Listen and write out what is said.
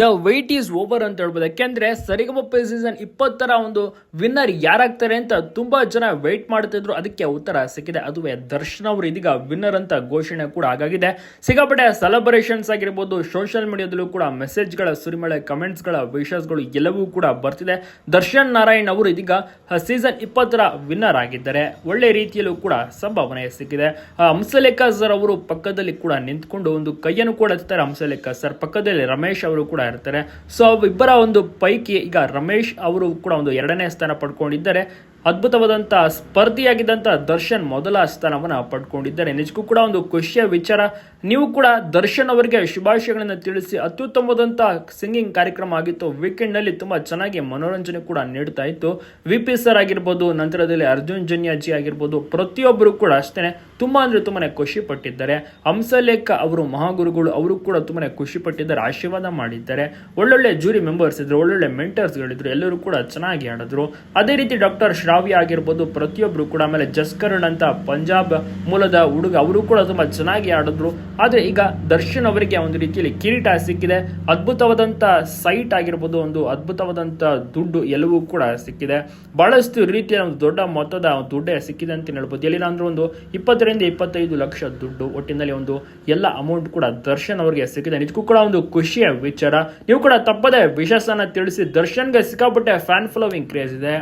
The white is over ಅಂತ ಹೇಳ್ಬೋದು. ಯಾಕೆಂದ್ರೆ ಸರಿಗಮಪ್ಪ ಸೀಸನ್ ಇಪ್ಪತ್ತರ ಒಂದು ವಿನ್ನರ್ ಯಾರಾಗ್ತಾರೆ ಅಂತ ತುಂಬಾ ಜನ ವೆಯ್ಟ್ ಮಾಡ್ತಿದ್ರು ಅದಕ್ಕೆ ಉತ್ತರ ಸಿಕ್ಕಿದೆ. ಅದುವೇ ದರ್ಶನ್ ಅವರು ಇದೀಗ ವಿನ್ನರ್ ಅಂತ ಘೋಷಣೆ ಕೂಡ ಆಗಾಗಿದೆ. ಸಿಗಾಪಟ್ಟೆ ಸೆಲೆಬ್ರೇಷನ್ಸ್ ಆಗಿರ್ಬೋದು. ಸೋಷಿಯಲ್ ಮೀಡಿಯಾದಲ್ಲೂ ಕೂಡ ಮೆಸೇಜ್ಗಳ ಸುರಿಮಳೆ ಕಮೆಂಟ್ಸ್ಗಳ ವಿಶಸ್ಗಳು ಎಲ್ಲವೂ ಕೂಡ ಬರ್ತಿದೆ. ದರ್ಶನ್ ನಾರಾಯಣ್ ಅವರು ಇದೀಗ ಸೀಸನ್ ಇಪ್ಪತ್ತರ ವಿನ್ನರ್ ಆಗಿದ್ದಾರೆ. ಒಳ್ಳೆ ರೀತಿಯಲ್ಲೂ ಕೂಡ ಸಂಭಾವನೆ ಸಿಕ್ಕಿದೆ. ಹಂಸಲೇಖ ಸರ್ ಅವರು ಪಕ್ಕದಲ್ಲಿ ಕೂಡ ನಿಂತ್ಕೊಂಡು ಒಂದು ಕೈಯನ್ನು ಕೂಡ ಹಂಸಲೇಖ ಸರ್ ಪಕ್ಕದಲ್ಲಿ ರಮೇಶ್ ಅವರು ಕೂಡ ಇರ್ತಾರೆ. ಸೊ ಇಬ್ಬರ ಒಂದು ಪೈಕಿ ಈಗ ರಮೇಶ್ ಅವರು ಕೂಡ ಒಂದು ಎರಡನೇ ಸ್ಥಾನ ಪಡ್ಕೊಂಡಿದ್ದಾರೆ. ಅದ್ಭುತವಾದಂಥ ಸ್ಪರ್ಧಿಯಾಗಿದ್ದಂಥ ದರ್ಶನ್ ಮೊದಲ ಸ್ಥಾನವನ್ನು ಪಡ್ಕೊಂಡಿದ್ದಾರೆ. ನಿಜಕ್ಕೂ ಕೂಡ ಒಂದು ಖುಷಿಯ ವಿಚಾರ. ನೀವು ಕೂಡ ದರ್ಶನ್ ಅವರಿಗೆ ಶುಭಾಶಯಗಳನ್ನು ತಿಳಿಸಿ ಅತ್ಯುತ್ತಮವಾದಂಥ ಸಿಂಗಿಂಗ್ ಕಾರ್ಯಕ್ರಮ ಆಗಿತ್ತು. ವೀಕೆಂಡ್ನಲ್ಲಿ ತುಂಬ ಚೆನ್ನಾಗಿ ಮನೋರಂಜನೆ ಕೂಡ ನೀಡ್ತಾ ಇತ್ತು. ವಿ ಪಿ ಸರ್ ಆಗಿರ್ಬೋದು, ನಂತರದಲ್ಲಿ ಅರ್ಜುನ್ ಜನ್ಯಾಜಿ ಆಗಿರ್ಬೋದು, ಪ್ರತಿಯೊಬ್ಬರು ಕೂಡ ಅಷ್ಟೇ ತುಂಬ ಅಂದರೆ ತುಂಬಾ ಖುಷಿ ಪಟ್ಟಿದ್ದಾರೆ. ಹಂಸಲೇಖ ಅವರು, ಮಹಾಗುರುಗಳು, ಅವರು ಕೂಡ ತುಂಬಾ ಖುಷಿ ಪಟ್ಟಿದ್ದಾರೆ, ಆಶೀರ್ವಾದ ಮಾಡಿದ್ದಾರೆ. ಒಳ್ಳೊಳ್ಳೆ ಜೂರಿ ಮೆಂಬರ್ಸ್ ಇದ್ರು, ಒಳ್ಳೊಳ್ಳೆ ಮೆಂಟರ್ಸ್ಗಳಿದ್ರು ಎಲ್ಲರೂ ಕೂಡ ಚೆನ್ನಾಗಿ ಆಡಿದ್ರು. ಅದೇ ರೀತಿ ಡಾಕ್ಟರ್ ಶ್ರಾವ್ಯ ಆಗಿರ್ಬೋದು ಪ್ರತಿಯೊಬ್ಬರು ಕೂಡ ಆಮೇಲೆ ಜಸ್ಕರಣ್ ಅಂತ ಪಂಜಾಬ್ ಮೂಲದ ಹುಡುಗ, ಅವರು ಕೂಡ ತುಂಬಾ ಚೆನ್ನಾಗಿ ಆಡಿದ್ರು. ಆದರೆ ಈಗ ದರ್ಶನ್ ಅವರಿಗೆ ಒಂದು ರೀತಿಯಲ್ಲಿ ಕಿರೀಟ ಸಿಕ್ಕಿದೆ. ಅದ್ಭುತವಾದಂಥ ಸೈಟ್ ಆಗಿರ್ಬೋದು, ಒಂದು ಅದ್ಭುತವಾದಂಥ ದುಡ್ಡು ಎಲ್ಲವೂ ಕೂಡ ಸಿಕ್ಕಿದೆ. ಬಹಳಷ್ಟು ರೀತಿಯ ಒಂದು ದೊಡ್ಡ ಮೊತ್ತದ ದುಡ್ಡೇ ಸಿಕ್ಕಿದೆ ಅಂತ ಹೇಳ್ಬೋದು. ಎಲ್ಲಿಲ್ಲ ಅಂದ್ರೆ ಒಂದು ಇಪ್ಪತ್ತರಿಂದ ಇಪ್ಪತ್ತೈದು ಲಕ್ಷ ದುಡ್ಡು ಒಟ್ಟಿನಲ್ಲಿ ಒಂದು ಎಲ್ಲ ಅಮೌಂಟ್ ಕೂಡ ದರ್ಶನ್ ಅವರಿಗೆ ಸಿಕ್ಕಿದೆ. ನಿಜಕ್ಕೂ ಕೂಡ ಒಂದು ಖುಷಿಯ ವಿಚಾರ. ನೀವು ಕೂಡ ತಪ್ಪದೆ ವಿಶೇಷನ ತಿಳಿಸಿ ದರ್ಶನ್ಗೆ ಸಿಕ್ಕಾಪಟ್ಟೆ ಫ್ಯಾನ್ ಫಾಲೋವಿಂಗ್ ಕ್ರೇಜ್ ಇದೆ.